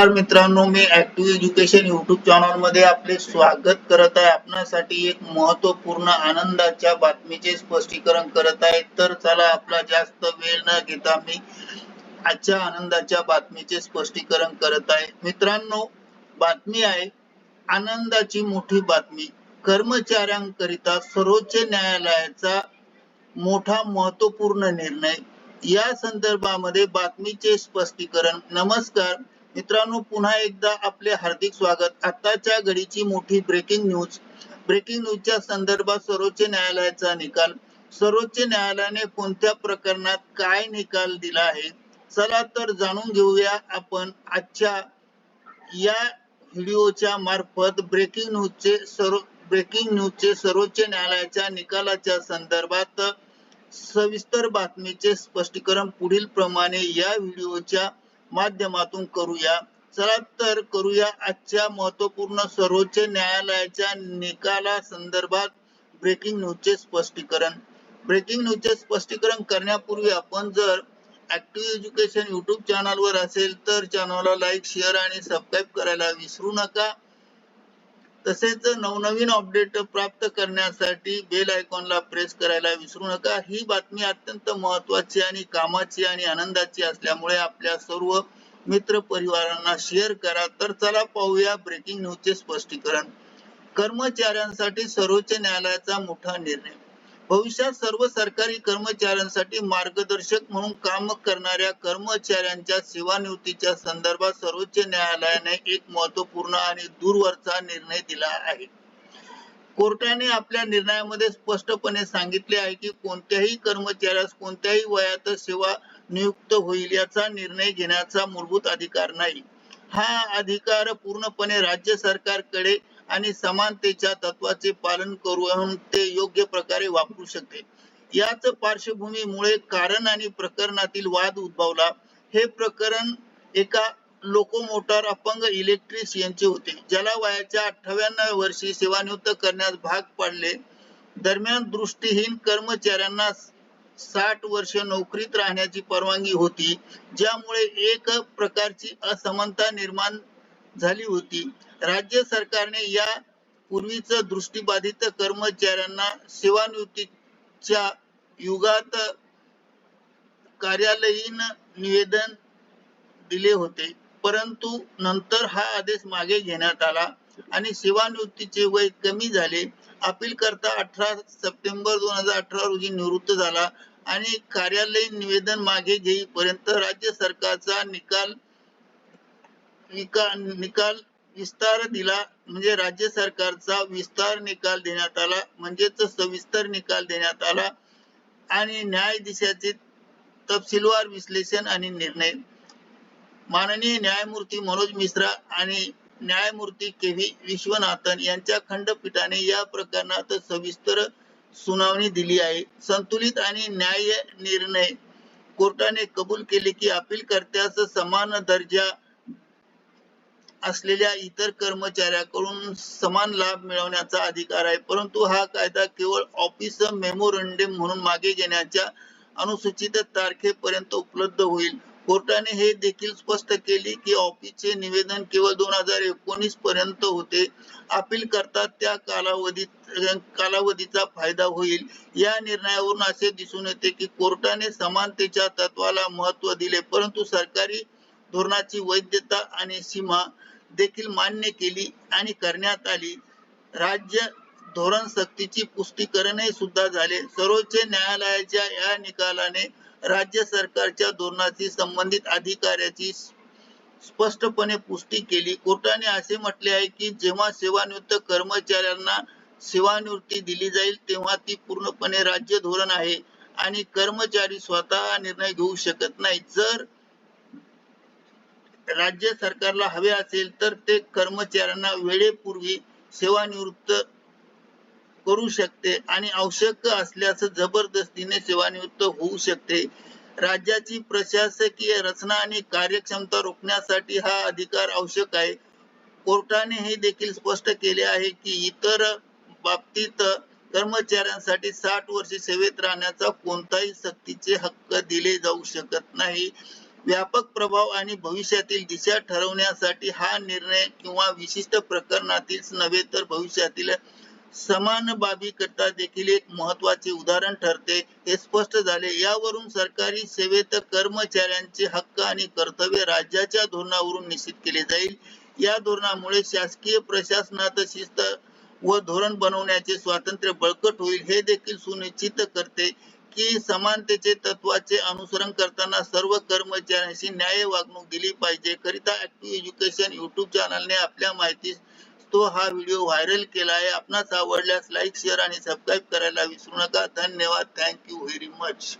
नमस्कार मित्रांनो मी ऍक्टिव्ह एज्युकेशन युट्यूब चॅनलमध्ये आपले स्वागत करत आहे. आपणासाठी एक महत्त्वपूर्ण आनंदाच्या बातमीचे स्पष्टीकरण करत आहे. तर चला आपला जास्त वेळ न घेता मी आजच्या आनंदाच्या बातमीचे स्पष्टीकरण करत आहे. मित्रांनो बातमी आहे आनंदाची मोठी बातमी. कर्मचाऱ्यांकरिता सर्वोच्च न्यायालयाचा मोठा महत्त्वपूर्ण निर्णय. या संदर्भामध्ये बातमीचे स्पष्टीकरण. नमस्कार. मित्रांनो पुन्हा एकदा आपले हार्दिक स्वागत. आताच्या घडीची मोठी ब्रेकिंग न्यूज ब्रेकिंग न्यूजच्या संदर्भात सर्वोच्च न्यायालयाचा निकाल. सर्वोच्च न्यायालयाने कोणत्या प्रकरणात काय निकाल दिला आहे? चला तर जाणून घेऊया आपण आजच्या या व्हिडिओच्या मार्फत ब्रेकिंग न्यूजचे सर्व ब्रेकिंग न्यूजचे सर्वोच्च न्यायालयाच्या निकालाच्या संदर्भात सविस्तर बातमीचे स्पष्टीकरण पुढील प्रमाणे या व्हिडिओच्या माध्यमातून करूया. चला तर करूया आजच्या महत्त्वपूर्ण सर्वोच्च न्यायालयाच्या निकाला संदर्भात ब्रेकिंग न्यूजचे स्पष्टीकरण. ब्रेकिंग न्यूजचे स्पष्टीकरण करण्यापूर्वी आपण जर ऍक्टिव्ह एज्युकेशन युट्यूब चॅनलवर असेल तर चॅनलला लाईक शेअर आणि सबस्क्राईब करायला विसरू नका. तसेच नवनवीन अपडेट प्राप्त करण्यासाठी बेल आयकॉनला प्रेस करायला विसरू नका. ही बातमी अत्यंत महत्वाची आणि कामाची आणि आनंदाची असल्यामुळे आपल्या सर्व मित्र परिवारांना शेअर करा. तर चला पाहूया ब्रेकिंग न्यूजचे स्पष्टीकरण. कर्मचाऱ्यांसाठी सर्वोच्च न्यायालयाचा मोठा निर्णय. भविष्यात सर्व सरकारी कर्मचाऱ्यांसाठी मार्गदर्शक म्हणून काम करणाऱ्या कर्मचाऱ्यांच्या सेवानिवृत्तीच्या संदर्भात सर्वोच्च न्यायालयाने एक महत्त्वपूर्ण आणि दूरवरचा निर्णय दिला आहे. कोर्टाने आपल्या निर्णयामध्ये स्पष्टपणे सांगितले आहे की कोणत्याही कर्मचाऱ्यास कोणत्याही वयात सेवा नियुक्त होईल याचा निर्णय घेण्याचा मूलभूत अधिकार नाही. हा अधिकार पूर्णपणे राज्य सरकारकडे आणि समानतेच्या तत्वाचे पालन करून ते योग्य प्रकारे वापरू शकते. याच पार्श्वभूमीमुळे कारण आणि प्रकरणातील वाद उद्भवला. हे प्रकरण एका लोकोमोटर अपंग इलेक्ट्रिशियनचे होते. ज्याला वयाच्या अठ्ठाव्याण्णव वर्षी सेवानिवृत्त करण्यास भाग पाडले. दरम्यान दृष्टीहीन कर्मचाऱ्यांना साठ वर्ष नोकरीत राहण्याची परवानगी होती. ज्यामुळे एक प्रकारची असमानता निर्माण झाली होती. राज्य सरकारने या पूर्वीच दृष्टीबाधित कर्मचाऱ्यांना सेवानिवृत्तीच्या युगात कार्यालयीन निवेदन दिले होते. परंतु नंतर हा आदेश मागे घेण्यात आला आणि सेवानिवृत्तीचे वय कमी झाले. अपील करता अठरा सप्टेंबर दोन हजार अठरा रोजी निवृत्त झाला आणि कार्यालयीन निवेदन मागे घेईपर्यंत राज्य सरकारचा निकाल निकाल निकाल विस्तार दिला. म्हणजे राज्य सरकारचा विस्तार निकाल देण्यात आला. म्हणजेच सविस्तर निकाल देण्यात आला. आणि न्यायाधीशाचे तपशीलवार विश्लेषण आणि निर्णय. माननीय न्यायमूर्ती मनोज मिश्रा आणि न्यायमूर्ती के व्ही विश्वनाथन यांच्या खंडपीठाने या प्रकरणात सविस्तर सुनावणी दिली आहे. संतुलित आणि न्याय निर्णय कोर्टाने कबूल केले की अपील करत्यास समान दर्जा असलेल्या इतर कर्मचाऱ्याकडून समान लाभ मिळवण्याचा अधिकार आहे. परंतु हा कायदा केवळ ऑफिस मेमोरंडम म्हणून मागे घेण्याच्या अनुसूचित तारखेपर्यंत उपलब्ध होईल. कोर्टाने हे देखील स्पष्ट केले की ऑफिसचे निवेदन केवळ दोन हजार एकोणीस पर्यंत होते. अपील करता त्या कालावधीत कालावधीचा फायदा होईल. या निर्णयावरून असे दिसून येते की कोर्टाने समानतेच्या तत्वाला महत्त्व दिले परंतु सरकारी धोरणाची वैधता आणि सीमा देखील मान्य केली आणि करण्यात आली. राज्य धोरण सक्तीची पुष्टीकरणही सुद्धा झाले. सर्वोच्च न्यायालयाच्या या निकालाने राज्य सरकारच्या धोरणाशी संबंधित अधिकाऱ्याची स्पष्टपणे पुष्टी केली. कोर्टाने असे म्हटले आहे की जेव्हा सेवानिवृत्त कर्मचाऱ्यांना सेवानिवृत्ती दिली जाईल तेव्हा ती पूर्णपणे राज्य धोरण आहे आणि कर्मचारी स्वतः निर्णय घेऊ शकत नाही जर राज्य सरकारला हवे असेल तर ते कर्मचाऱ्यांना वेळेपूर्वी सेवानिवृत्त करू शकते आणि आवश्यक असल्यास जबरदस्तीने सेवानिवृत्त होऊ शकते. राज्याची प्रशासकीय रचना आणि कार्यक्षमता रोखण्यासाठी हा अधिकार आवश्यक आहे. कोर्टाने हे देखील स्पष्ट केले आहे की इतर बाबतीत कर्मचाऱ्यांसाठी साठ वर्षे सेवेत राहण्याचा कोणताही सक्तीचे हक्क दिले जाऊ शकत नाही. व्यापक प्रभाव आणि भविष्यातील दिशा ठरवण्यासाठी हा निर्णय किंवा विशिष्ट प्रकरणातील नव्हे तर भविष्यातील समान बाबी करता देखील एक महत्त्वाचे उदाहरण ठरते. हे स्पष्ट झाले. यावरून सरकारी सेवेत कर्मचाऱ्यांचे हक्क आणि कर्तव्य राज्याच्या धोरणावरून निश्चित केले जाईल. या धोरणामुळे शासकीय प्रशासनात शिस्त व धोरण बनवण्याचे स्वातंत्र्य बळकट होईल हे देखील सुनिश्चित करते. की समानतेचे तत्वाचे अनुसरण करताना सर्व कर्मचाऱ्यांशी न्याय वागणूक दिली पाहिजे. करिता ऍक्टिव्ह एज्युकेशन युट्यूब चॅनलने आपल्या माहिती तो हा व्हिडिओ व्हायरल केला आहे. आपणास आवडल्यास लाईक शेअर आणि सबस्क्राईब करायला विसरू नका. धन्यवाद. Thank you very much